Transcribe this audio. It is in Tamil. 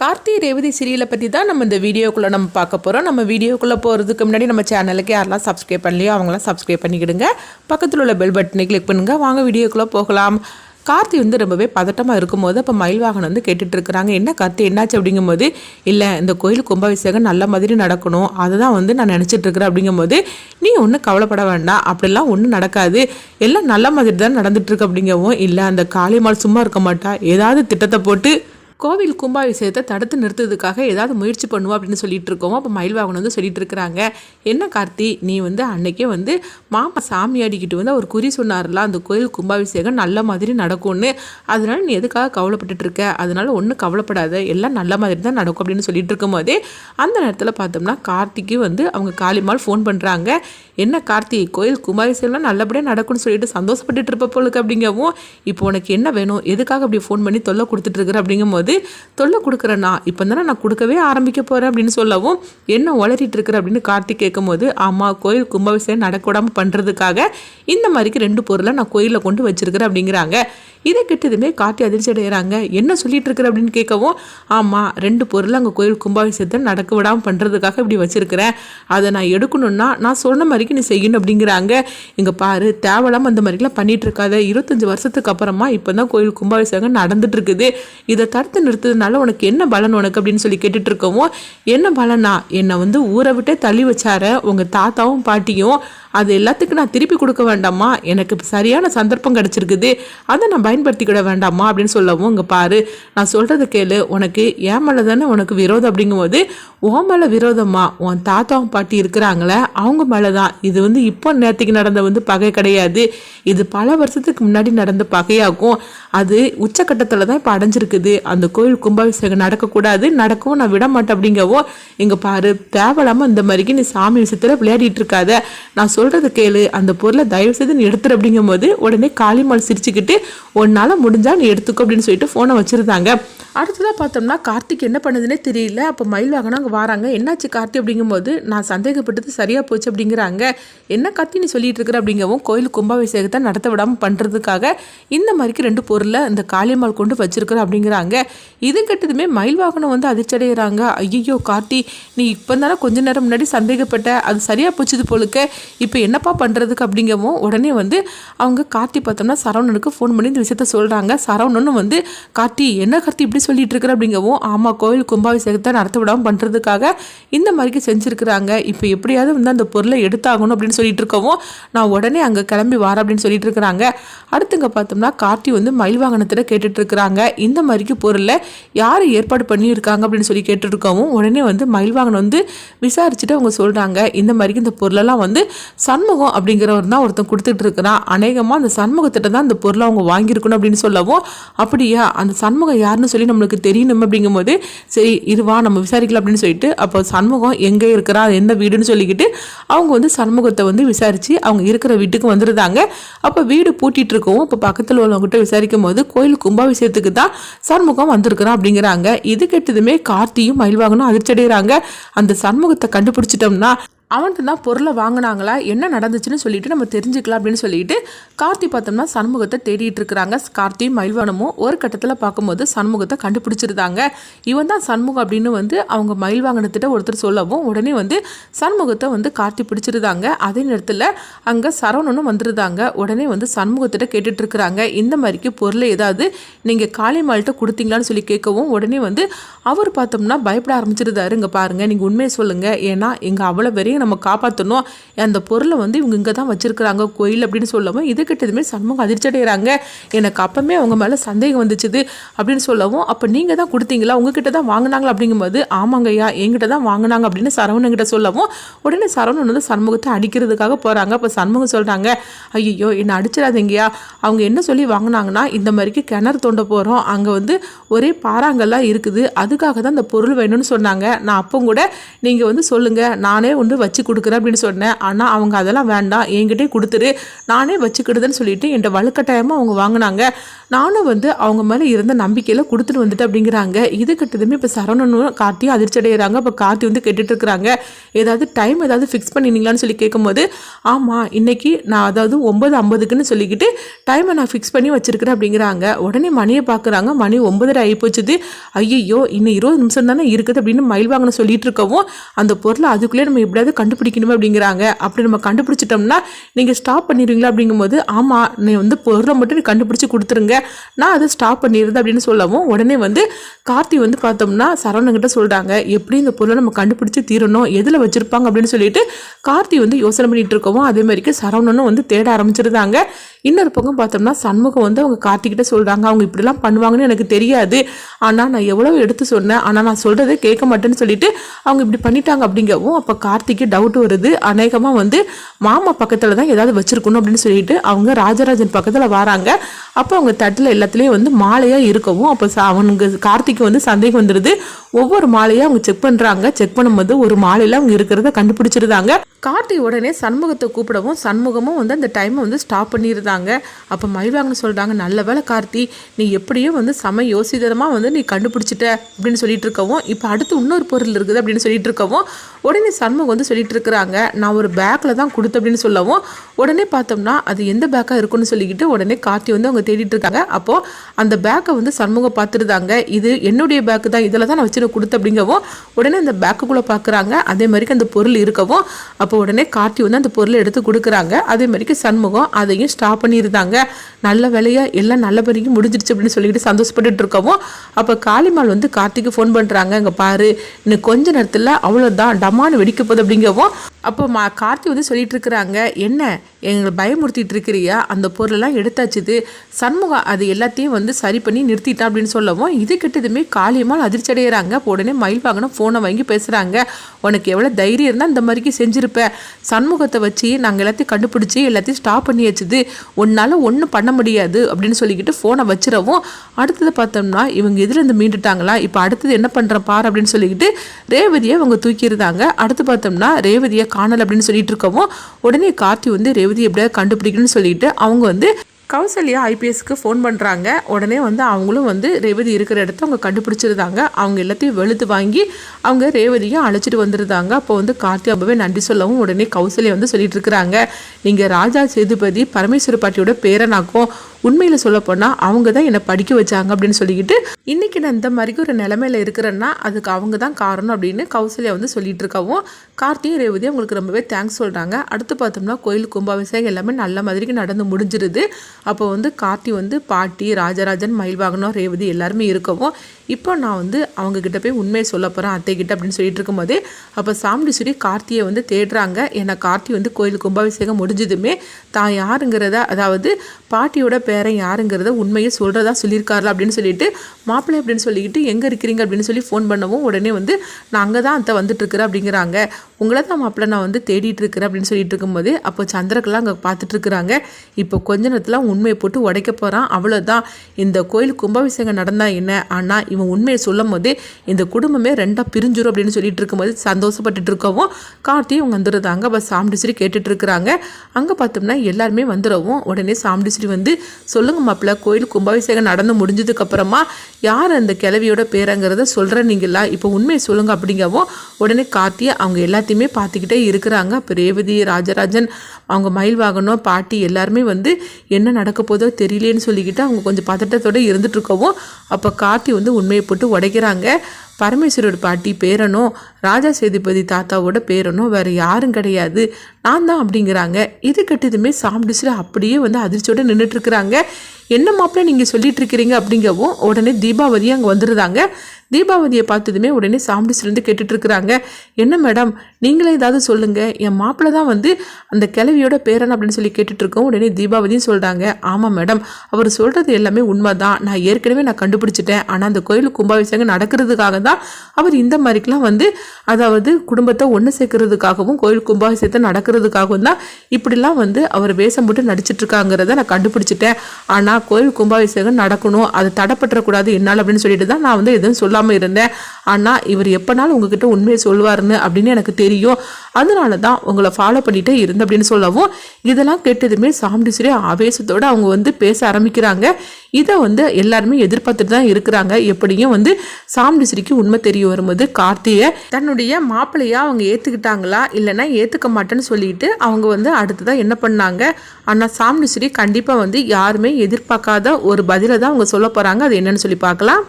கார்த்தி ரேவதி சீரியலை பற்றி தான் நம்ம இந்த வீடியோக்குள்ளே நம்ம பார்க்க போகிறோம் நம்ம வீடியோக்குள்ளே போகிறதுக்கு முன்னாடி நம்ம சேனலுக்கு யாரெல்லாம் சப்ஸ்கிரைப் பண்ணலையோ அவங்களாம் சப்ஸ்கிரைப் பண்ணிக்கிடுங்க. பக்கத்தில் உள்ள பெல் பட்டனை கிளிக் பண்ணுங்கள் வாங்க வீடியோக்குள்ளே போகலாம். கார்த்தி வந்து ரொம்பவே பதட்டமாக இருக்கும்போது அப்போ மயில் வாகனம் வந்து கேட்டுட்ருக்குறாங்க என்ன கார்த்தி என்னாச்சு? அப்படிங்கும்போது இல்லை இந்த கோயில் கும்பாபிஷேகம் நல்ல மாதிரி நடக்கணும். அதை தான் வந்து நான் நினச்சிட்டுருக்குறேன் அப்படிங்கும்போது நீ ஒன்றும் கவலைப்பட வேண்டாம். அப்படிலாம் ஒன்றும் நடக்காது. எல்லாம் நல்ல மாதிரி தான் நடந்துகிட்ருக்கு அப்படிங்கவும் இல்லை அந்த காளிமால் சும்மா இருக்க மாட்டா. ஏதாவது திட்டத்தை போட்டு கோவில் கும்பாபிஷேகத்தை தடுத்து நிறுத்துறதுக்காக ஏதாவது முயற்சி பண்ணுவோம் அப்படின்னு சொல்லிட்டு இருக்கோம். அப்போ மயில்வாகன் வந்து சொல்லிட்டு இருக்கிறாங்க. என்ன கார்த்தி? நீ வந்து அன்னைக்கே வந்து மாமா சாமி அடிக்கிட்டு வந்து அவர் குறி சொன்னார்ல அந்த கோயில் கும்பாபிஷேகம் நல்ல மாதிரி நடக்கும்னு. அதனால நீ எதுக்காக கவலைப்பட்டுட்டு இருக்க? அதனால ஒன்றும் கவலைப்படாத. எல்லாம் நல்ல மாதிரி தான் நடக்கும் அப்படின்னு சொல்லிட்டு இருக்கும்போதே அந்த நேரத்தில் பார்த்தோம்னா கார்த்திக்கு வந்து அவங்க காளிமால் ஃபோன் பண்ணுறாங்க என்ன கார்த்தி கோயில் கும்பாபிஷேகம்லாம் நல்லபடியாக நடக்கும்னு சொல்லிட்டு சந்தோஷப்பட்டுட்டு இருப்ப போலுக்கு அப்படிங்கவும் இப்போ உனக்கு என்ன வேணும்? எதுக்காக அப்படி ஃபோன் பண்ணி தொல்லை கொடுத்துட்டு இருக்கிற போது தொல்லை கொடுக்குறேன்னா இப்போ தானே நான் கொடுக்கவே ஆரம்பிக்க போகிறேன் அப்படின்னு சொல்லவும் என்ன உளறிட்டு இருக்கிற அப்படின்னு கார்த்திக் கேட்கும்போது ஆமாம் கோயில் கும்பாபிஷேகம் நடக்கூடாமல் பண்ணுறதுக்காக இந்த மாதிரிக்கு ரெண்டு பொருளை நான் கோயிலில் கொண்டு வச்சிருக்கிறேன் அப்படிங்கிறாங்க. இதை கெட்டதுமே காட்டி அதிர்ச்சி அடைகிறாங்க என்ன சொல்லிட்டு இருக்கிற அப்படின்னு கேட்கவும் ஆமாம் ரெண்டு பொருள் அங்கே கோயில் கும்பாபிஷேகத்தை நடக்க விடாமல் பண்ணுறதுக்காக இப்படி வச்சுருக்கிறேன் அதை நான் எடுக்கணும்னா நான் சொன்ன மாதிரிக்கு நீ செய்யணும் அப்படிங்கிறாங்க. இங்கே பாரு தேவலாம் அந்த மாதிரிலாம் பண்ணிட்டு இருக்காத. இருபத்தஞ்சி வருஷத்துக்கு அப்புறமா இப்போ தான் கோயில் கும்பாபிஷேகம் நடந்துட்டு இருக்குது. இதை தடுத்து நிறுத்ததுனால உனக்கு என்ன பலன் உனக்கு அப்படின்னு சொல்லி கேட்டுட்டு இருக்கவும் என்ன பலனா? என்னை வந்து ஊரை விட்டே தள்ளி வச்சார உங்கள் தாத்தாவும் பாட்டியும். அது எல்லாத்துக்கும் நான் திருப்பி கொடுக்க வேண்டாமா? எனக்கு சரியான சந்தர்ப்பம் கிடச்சிருக்குது. அதை நான் பயன்படுத்திக்கிட வேண்டாமா? அப்படின்னு சொல்லவும் இங்கே பாரு. நான் சொல்கிறத கேளு. உனக்கு ஏன் மேலே தானே உனக்கு விரோதம் அப்படிங்கும்போது உன் மேலே விரோதமா? உன் தாத்தாவும் பாட்டி இருக்கிறாங்களே அவங்க மேலே தான் இது வந்து இப்போ நேற்றுக்கு நடந்த வந்து பகை கிடையாது. இது பல வருஷத்துக்கு முன்னாடி நடந்த பகையாகும். அது உச்சக்கட்டத்தில் தான் இப்போ அடைஞ்சிருக்குது. அந்த கோயில் கும்பாபிஷேகம் நடக்கக்கூடாது. நடக்கவும் நான் விட மாட்டேன் அப்படிங்கவோ இங்கே பாரு தேவையில்லாமல் இந்த மாதிரிக்கு நீ சாமி விஷயத்தில் விளையாடிட்டு இருக்காத. நான் சொல்கிறது கேளு. அந்த பொருளை தயவு செய்து நீ எடுத்துரு அப்படிங்கும்போது உடனே காளிமால் சிரிச்சுக்கிட்டு உன்னால் முடிஞ்சால் நீ எடுத்துக்கோ அப்படின்னு சொல்லிட்டு ஃபோனை வச்சுருந்தாங்க. அடுத்ததாக பார்த்தோம்னா கார்த்திக் என்ன பண்ணுதுன்னே தெரியல. அப்போ மயில் வாகனம் அங்கே வராங்க. என்னாச்சு கார்த்தி அப்படிங்கும்போது நான் சந்தேகப்பட்டது சரியாக போச்சு அப்படிங்கிறாங்க. என்ன கார்த்தி நீ சொல்லிட்டு இருக்கிற அப்படிங்கவும் கோயில் கும்பாபிஷேகத்தை நடத்த விடாமல் பண்ணுறதுக்காக இந்த மாதிரிக்கு ரெண்டு பொருளை இந்த காளியம்மாள் கொண்டு வச்சிருக்கிறோம் அப்படிங்கிறாங்க. இது கெட்டதுமே மயில் வாகனம் வந்து அதிர்ச்சடைகிறாங்க ஐயோ கார்த்தி நீ இப்போ தானே கொஞ்ச நேரம் முன்னாடி சந்தேகப்பட்ட அது சரியாக போச்சுது போலுக்க. இப்போ என்னப்பா பண்ணுறதுக்கு அப்படிங்கவும் உடனே வந்து அவங்க கார்த்தி பார்த்தோம்னா சரவணனுக்கு ஃபோன் பண்ணி இந்த விஷயத்த சொல்கிறாங்க சரவணனும் வந்து கார்த்தி என்ன கார்த்தி இப்படி சொல்லிட்டு இருக்கிற அப்படிங்கவும் ஆமாம் கோயில் கும்பாபிஷேகத்தை நடத்த விடாமல் பண்ணுறது பண்ணுறதுக்காக இந்த மாதிரிக்கு செஞ்சுருக்குறாங்க. இப்போ எப்படியாவது வந்து அந்த பொருளை எடுத்தாகணும் அப்படின்னு சொல்லிட்டு இருக்கவும் நான் உடனே அங்கே கிளம்பி வரேன் அப்படின்னு சொல்லிட்டு இருக்கிறாங்க அடுத்துங்க பார்த்தோம்னா கார்த்தி வந்து மயில் வாகனத்தில் கேட்டுட்டு இருக்கிறாங்க இந்த மாதிரிக்கு பொருளை யார் ஏற்பாடு பண்ணியிருக்காங்க அப்படின்னு சொல்லி கேட்டுருக்கவும் உடனே வந்து மயில் வாகனம் வந்து விசாரிச்சுட்டு அவங்க சொல்கிறாங்க இந்த மாதிரிக்கு இந்த பொருளெல்லாம் வந்து சண்முகம் அப்படிங்கிறவர் தான் ஒருத்தன் கொடுத்துட்டு இருக்கிறான் அநேகமாக அந்த சண்முகத்திட்ட தான் அந்த பொருளை அவங்க வாங்கியிருக்கணும் அப்படின்னு சொல்லவும் அப்படியா அந்த சண்முகம் யாருன்னு சொல்லி நம்மளுக்கு தெரியணும் அப்படிங்கும்போது சரி இதுவா நம்ம விசாரிக்கலாம் அப்படின்னு சொல்லி சொல்லிட்டு அப்போ சண்முகம் எங்கே இருக்கிறா எந்த வீடுன்னு சொல்லிக்கிட்டு அவங்க வந்து சண்முகத்தை வந்து விசாரித்து அவங்க இருக்கிற வீட்டுக்கு வந்துருந்தாங்க. அப்போ வீடு பூட்டிட்டு இருக்கவும் இப்போ பக்கத்தில் உள்ளவங்ககிட்ட விசாரிக்கும் போது கோயில் கும்பாபிஷேகத்துக்கு தான் சண்முகம் வந்திருக்கிறான் அப்படிங்கிறாங்க. இது கெட்டதுமே கார்த்தியும் மயில்வாகனும் அதிர்ச்சி அடைகிறாங்க அந்த சண்முகத்தை கண்டுபிடிச்சிட்டோம்னா அவன்கிட்ட தான் பொருளை வாங்கினாங்களா? என்ன நடந்துச்சுன்னு சொல்லிட்டு நம்ம தெரிஞ்சுக்கலாம் அப்படின்னு சொல்லிட்டு கார்த்தி பார்த்தோம்னா சண்முகத்தை தேடிட்டு இருக்கிறாங்க. கார்த்தி மயில்வானமும் ஒரு கட்டத்தில் பார்க்கும்போது சண்முகத்தை கண்டுபிடிச்சிருந்தாங்க. இவன் தான் சண்முகம் அப்படின்னு வந்து அவங்க மயில் வாங்கினத்திட்ட ஒருத்தர் சொல்லவும் உடனே வந்து சண்முகத்தை வந்து கார்த்தி பிடிச்சிருந்தாங்க. அதே நேரத்தில் அங்கே சரவணனும் வந்துருந்தாங்க. உடனே வந்து சண்முகத்திட்ட கேட்டுட்டு இருக்கிறாங்க. இந்த மாதிரிக்கு பொருளை ஏதாவது நீங்கள் காளிமால்கிட்ட கொடுத்தீங்களான்னு சொல்லி கேட்கவும் உடனே வந்து அவர் பார்த்தோம்னா பயப்பட ஆரம்பிச்சிருந்தாரு. இங்கே பாருங்கள் நீங்கள் உண்மையை சொல்லுங்கள் ஏன்னா எங்கள் அவ்வளோ பெரிய நம்ம காப்பாற்றணும் அந்த பொருளை வந்து இவங்க இங்கே தான் வச்சிருக்கிறாங்க கோயில் அப்படின்னு சொல்லவும் இது கிட்டதுமே சண்முகம் அதிர்ச்சி அடைகிறாங்க. எனக்கு அப்பமே அவங்க மேலே சந்தேகம் வந்துச்சுது அப்படின்னு சொல்லவும் அப்போ நீங்கள் தான் கொடுத்தீங்களா? உங்ககிட்ட தான் வாங்கினாங்களா அப்படிங்கும்போது ஆமாங்கய்யா என்கிட்ட தான் வாங்கினாங்க அப்படின்னு சரவணங்கிட்ட சொல்லவும் உடனே சரவணன் வந்து சண்முகத்தை அடிக்கிறதுக்காக போகிறாங்க அப்போ சண்முகம் சொல்கிறாங்க ஐயோ என்னை அடிச்சிடாதீங்கய்யா அவங்க என்ன சொல்லி வாங்கினாங்கன்னா இந்த மாதிரிக்கு கிணறு தோண்ட போகிறோம் அங்கே வந்து ஒரே பாறாங்கல்லாம் இருக்குது. அதுக்காக தான் இந்த பொருள் வேணும்னு சொன்னாங்க. நான் அப்போ கூட நீங்கள் வந்து சொல்லுங்கள் நானே வந்து வச்சு கொடுக்குறேன் அப்படின்னு சொன்னேன். ஆனால் அவங்க அதெல்லாம் வேண்டாம். என்கிட்டே கொடுத்துரு. நானே வச்சுக்கிடுதுன்னு சொல்லிட்டு என்கிட்ட வலுக்கட்டாயமாக அவங்க வாங்கினாங்க. நானும் வந்து அவங்க மேலே இருந்த நம்பிக்கையில் கொடுத்துட்டு வந்துட்டு அப்படிங்கிறாங்க. இது கிட்டதுமே இப்போ சரவணனும் கார்த்தியும் அதிர்ச்சி அடைகிறாங்க இப்போ கார்த்தி வந்து கேட்டுட்டு இருக்கிறாங்க. ஏதாவது டைம் ஏதாவது ஃபிக்ஸ் பண்ணினீங்களான்னு சொல்லி கேட்கும்போது ஆமாம் இன்னைக்கு நான் அதாவது ஒன்பது ஐம்பதுக்குன்னு சொல்லிக்கிட்டு டைமை நான் ஃபிக்ஸ் பண்ணி வச்சிருக்கிறேன் அப்படிங்கிறாங்க. உடனே மணியை பார்க்குறாங்க மணி ஒன்பதரை ஆகி போச்சுது. ஐயோ இன்னும் இருபது நிமிஷம் தானே இருக்குது அப்படின்னு மயில் வாங்கின சொல்லிட்டு இருக்கவும் அந்த பொருளை அதுக்குள்ளே நம்ம எப்படியாவது கண்டுபிடிக்கணுமே அப்படிங்கிறாங்க. அப்படி நம்ம கண்டுபிடிச்சிட்டோம்னா நீங்கள் ஸ்டாப் பண்ணிடுவீங்களா அப்படிங்கும்போது ஆமாம் நீ வந்து பொருளை மட்டும் நீ கண்டுபிடிச்சி கொடுத்துருங்க. நான் அதை ஸ்டாப் பண்ணிடுறது அப்படின்னு சொல்லவும் உடனே வந்து கார்த்தி வந்து பார்த்தோம்னா சரவணங்கிட்ட சொல்கிறாங்க எப்படி இந்த பொருளை நம்ம கண்டுபிடிச்சி தீரணும் எதில் வச்சுருப்பாங்க அப்படின்னு சொல்லிட்டு கார்த்தி வந்து யோசனை பண்ணிட்டு இருக்கவும் அதே மாதிரிக்கு சரவணனும் வந்து தேட ஆரம்பிச்சிருந்தாங்க. இன்னொரு பக்கம் பார்த்தோம்னா சண்முகம் வந்து அவங்க கார்த்திகிட்ட சொல்கிறாங்க அவங்க இப்படிலாம் பண்ணுவாங்கன்னு எனக்கு தெரியாது. ஆனால் நான் எவ்வளோ எடுத்து சொன்னேன். ஆனால் நான் சொல்கிறதே கேட்க மாட்டேன்னு சொல்லிட்டு அவங்க இப்படி பண்ணிட்டாங்க அப்படிங்கவும் அப்போ கார்த்திக்கு டவுட் வருது. அநேகமாக வந்து மாமா பக்கத்தில் தான் ஏதாவது வச்சுருக்கணும் அப்படின்னு சொல்லிட்டு அவங்க ராஜராஜன் பக்கத்தில் வராங்க. அப்போ அவங்க தட்டில் எல்லாத்துலேயும் வந்து மாலையாக இருக்கவும் அப்போ அவனுக்கு கார்த்திக்கு வந்து சந்தேகம் வந்துடுது ஒவ்வொரு மாலையும் அவங்க செக் பண்ணுறாங்க செக் பண்ணும்போது ஒரு மாலையில் அவங்க இருக்கிறத கண்டுபிடிச்சிருந்தாங்க. கார்த்தி உடனே சண்முகத்தை கூப்பிடவும் சண்முகமும் வந்து அந்த டைமை வந்து ஸ்டாப் பண்ணியிருந்தாங்க அப்போ மயில்வாங்கன்னு சொல்கிறாங்க நல்ல வேலை கார்த்தி நீ எப்படியும் வந்து சம யோசிதமாக வந்து நீ கண்டுபிடிச்சிட்ட அப்படின்னு சொல்லிட்டு இருக்கவும் இப்போ அடுத்து இன்னொரு பொருள் இருக்குது அப்படின்னு சொல்லிட்டு இருக்கவும் உடனே சண்முகம் வந்து சொல்லிட்டு இருக்கிறாங்க நான் ஒரு பேக்கில் தான் கொடுத்த அப்படின்னு சொல்லவும் உடனே பார்த்தோம்னா அது எந்த பேக்காக இருக்குன்னு சொல்லிக்கிட்டு உடனே கார்த்தி வந்து அவங்க தேடிட்டு இருக்காங்க அப்போது அந்த பேக்கை வந்து சண்முகம் பார்த்துருந்தாங்க. இது என்னுடைய பேக்கு தான் இதில் தான் நான் வச்சு கொடுத்த அப்படிங்கவும் உடனே அந்த பேக்குக்குள்ளே பார்க்குறாங்க அதே மாதிரிக்கு அந்த பொருள் இருக்கவும் அப்போ உடனே கார்த்தி வந்து அந்த பொருளை எடுத்து கொடுக்குறாங்க. அதே மாதிரிக்கு சண்முகம் அதையும் ஸ்டாப் பண்ணியிருந்தாங்க. நல்ல வேலையாக எல்லாம் நல்லபடியும் முடிஞ்சிருச்சு அப்படின்னு சொல்லிட்டு சந்தோஷப்பட்டுட்டு இருக்கவும் அப்போ காளிமால் வந்து கார்த்திக்கு ஃபோன் பண்ணுறாங்க இங்கே பாரு இன்னும் கொஞ்ச நேரத்தில் அவ்வளோதான் டமான்னு வெடிக்க போகுது அப்படிங்கவும் அப்போ மா கார்த்தி வந்து சொல்லிட்டு இருக்கிறாங்க என்ன? எங்களை பயமுறுத்திட்டு இருக்கிறியா அந்த பொருளெல்லாம் எடுத்தாச்சுது சண்முகம் அது எல்லாத்தையும் வந்து சரி பண்ணி நிறுத்திட்டா அப்படின்னு சொல்லவும் இது கிட்டதுமே காளியம்மாள் அதிர்ச்சி அடைகிறாங்க உடனே மயில் வாங்கினா ஃபோனை வாங்கி பேசுகிறாங்க உனக்கு எவ்வளோ தைரியம் இருந்தால் இந்த மாதிரிக்கு செஞ்சுருப்பேன் சண்முகத்தை வச்சு நாங்கள் எல்லாத்தையும் கண்டுபிடிச்சி எல்லாத்தையும் ஸ்டாப் பண்ணி வச்சுது உன்னால் ஒன்றும் பண்ண முடியாது அப்படின்னு சொல்லிக்கிட்டு ஃபோனை வச்சிடவும் அடுத்தது பார்த்தோம்னா இவங்க எதிரிருந்து மீண்டுட்டாங்களா? இப்போ அடுத்தது என்ன பண்ணுற பார் அப்படின்னு சொல்லிக்கிட்டு ரேவதியை அவங்க தூக்கியிருந்தாங்க அடுத்து பார்த்தோம்னா ரேவதியை காணல் அப்படின்னு சொல்லிட்டு இருக்கவும் உடனே கார்த்தி வந்து ரேவதி எப்படியாவது கண்டுபிடிக்கணும்னு சொல்லிட்டு அவங்க வந்து கௌசல்யா ஐபிஎஸ்க்கு ஃபோன் பண்ணுறாங்க உடனே வந்து அவங்களும் வந்து ரேவதி இருக்கிற இடத்த அவங்க கண்டுபிடிச்சிருந்தாங்க. அவங்க எல்லாத்தையும் வெளுத்து வாங்கி அவங்க ரேவதியை அழைச்சிட்டு வந்திருந்தாங்க. அப்போ வந்து கார்த்தி அப்பவே நன்றி சொல்லவும் உடனே கௌசல்யா வந்து சொல்லிட்டு இருக்கிறாங்க நீங்கள் ராஜா சேதுபதி பரமேஸ்வர பாட்டியோட பேரனாக்கும் உண்மையில் சொல்லப்போனால் அவங்க தான் என்னை படிக்க வச்சாங்க அப்படின்னு சொல்லிக்கிட்டு இன்னைக்கு நான் இந்த மாதிரிக்கு ஒரு நிலமையில இருக்கிறேன்னா அதுக்கு அவங்க தான் காரணம் அப்படின்னு கௌசல்யா வந்து சொல்லிட்டு இருக்கவும் கார்த்தியும் ரேவதி அவங்களுக்கு ரொம்பவே தேங்க்ஸ் சொல்கிறாங்க அடுத்து பார்த்தோம்னா கோயில் கும்பாபிஷேகம் எல்லாமே நல்ல மாதிரிக்கு நடந்து முடிஞ்சிருது. அப்போ வந்து கார்த்தி வந்து பாட்டி ராஜராஜன் மயில்வாகனம் ரேவதி எல்லாருமே இருக்கவும் இப்போ நான் வந்து அவங்க கிட்ட போய் உண்மையை சொல்ல போகிறேன் அத்தை கிட்ட அப்படின்னு சொல்லிட்டு இருக்கும்போது அப்போ சாமுண்டீஸ்வரி கார்த்தியை வந்து தேடுறாங்க. ஏன்னா கார்த்தி வந்து கோயில் கும்பாபிஷேகம் முடிஞ்சதுமே தான் யாருங்கிறத அதாவது பாட்டியோட பேரன் யாருங்கிறத உண்மையை சொல்கிறதா சொல்லியிருக்காரு அப்படின்னு சொல்லிட்டு மாப்பிள்ளை அப்படின்னு சொல்லிக்கிட்டு எங்கே இருக்கிறீங்க? அப்படின்னு சொல்லி ஃபோன் பண்ணவும் உடனே வந்து நான் அங்கே தான் அத்தை வந்துட்டு இருக்கிறேன் அப்படிங்கிறாங்க. உங்களை தான் மாப்பிள்ளை நான் வந்து தேடிட்டு இருக்கிறேன் அப்படின்னு சொல்லிட்டு இருக்கும்போது அப்போ சந்திரக்கெல்லாம் அங்கே பார்த்துட்டு இருக்கிறாங்க. இப்போ கொஞ்ச நேரத்தில் உண்மையை போட்டு உடைக்க போகிறான் அவ்வளோதான் இந்த கோயில் கும்பாபிஷேகம் நடந்தால் என்ன? ஆனால் இவன் உண்மையை சொல்லும் போது இந்த குடும்பமே ரெண்டாக பிரிஞ்சிடும் அப்படின்னு சொல்லிட்டு இருக்கும்போது சந்தோஷப்பட்டுட்டு இருக்கவும் கார்த்தியும் இவங்க வந்துடுறாங்க. அப்போ சாமுண்டீஸ்வரி கேட்டுட்டு இருக்கிறாங்க. அங்கே பார்த்தோம்னா எல்லாருமே வந்துடவும். உடனே சாமுண்டீஸ்வரி வந்து சொல்லுங்கள் மாப்பிள்ள கோயில் கும்பாபிஷேகம் நடந்து முடிஞ்சதுக்கு அப்புறமா யார் அந்த கிளவியோட பேரங்கிறத சொல்கிறேன் நீங்களா இப்போ உண்மையை சொல்லுங்கள் அப்படிங்கவும் உடனே கார்த்தியை அவங்க எல்லாத்தையுமே பார்த்துக்கிட்டே இருக்கிறாங்க. அப்போ ரேவதி ராஜராஜன் அவங்க மயில் வாகனம் பாட்டி எல்லாருமே வந்து என்ன நடக்க போதோ தெரியலேன்னு சொல்லிக்கிட்டு அவங்க கொஞ்சம் பதட்டத்தோடு இருந்துட்டு இருக்கவும் அப்போ கார்த்தி வந்து உண்மையை போட்டு உடைக்கிறாங்க. பரமேஸ்வரோட பாட்டி பேரனோ ராஜா சேதுபதி தாத்தாவோட பேரனோ வேறு யாரும் கிடையாது. நான் தான் அப்படிங்கிறாங்க. இது கட்டதுமே சாப்பிடுச்சுட்டு அப்படியே வந்து அதிர்ச்சியோடு நின்றுட்டுருக்குறாங்க என்ன மாப்பிள்ள நீங்கள் சொல்லிட்டு இருக்கிறீங்க அப்படிங்கவும் உடனே தீபாவதி அங்கே வந்துடுறாங்க தீபாவதியை பார்த்ததுமே உடனே சாம்பிடிஸ்லேருந்து கேட்டுட்டு இருக்கிறாங்க என்ன மேடம் நீங்களே ஏதாவது சொல்லுங்கள் என் மாப்பிள்ளை தான் வந்து அந்த கிழவியோட பேரன் அப்படின்னு சொல்லி கேட்டுட்டு இருக்கோம் உடனே தீபாவதியும் சொல்கிறாங்க ஆமாம் மேடம் அவர் சொல்கிறது எல்லாமே உண்மை தான் நான் ஏற்கனவே நான் கண்டுபிடிச்சிட்டேன். ஆனால் அந்த கோயில் கும்பாபிஷேகம் நடக்கிறதுக்காக தான் அவர் இந்த மாதிரிக்கெலாம் வந்து அதாவது குடும்பத்தை ஒன்று சேர்க்கறதுக்காகவும் கோயில் கும்பாபிஷேகத்தை நடக்கிறதுக்காகவும் தான் இப்படிலாம் வந்து அவர் வேஷம் போட்டு நடிச்சிட்ருக்காங்கிறத நான் கண்டுபிடிச்சிட்டேன். ஆனால் கோயில் கும்பாபிஷேகம் நடக்கணும் அது தடைப்பற்றக்கூடாது என்னால் அப்படின்னு சொல்லிட்டு தான் நான் வந்து எதுவும் சொல்ல சொல்லாமல் இருந்தேன். ஆனால் இவர் எப்போனாலும் உங்ககிட்ட உண்மையை சொல்லுவாருன்னு அப்படின்னு எனக்கு தெரியும். அதனால தான் உங்களை ஃபாலோ பண்ணிகிட்டே இருந்தேன் அப்படின்னு சொல்லவும் இதெல்லாம் கேட்டதுமே சாமுண்டீஸ்வரி ஆவேசத்தோடு அவங்க வந்து பேச ஆரம்பிக்கிறாங்க. இதை வந்து எல்லாருமே எதிர்பார்த்துட்டு தான் இருக்கிறாங்க. எப்படியும் வந்து சாமுண்டீஸ்வரிக்கு உண்மை தெரிய வரும்போது கார்த்தியை தன்னுடைய மாப்பிள்ளையாக அவங்க ஏற்றுக்கிட்டாங்களா இல்லைன்னா ஏற்றுக்க மாட்டேன்னு சொல்லிட்டு அவங்க வந்து அடுத்ததான் என்ன பண்ணாங்க? ஆனால் சாமுண்டீஸ்வரி கண்டிப்பாக வந்து யாருமே எதிர்பார்க்காத ஒரு பதிலை தான் அவங்க சொல்ல போகிறாங்க அது என்னன்னு சொல்லி பார்க்கலாம்.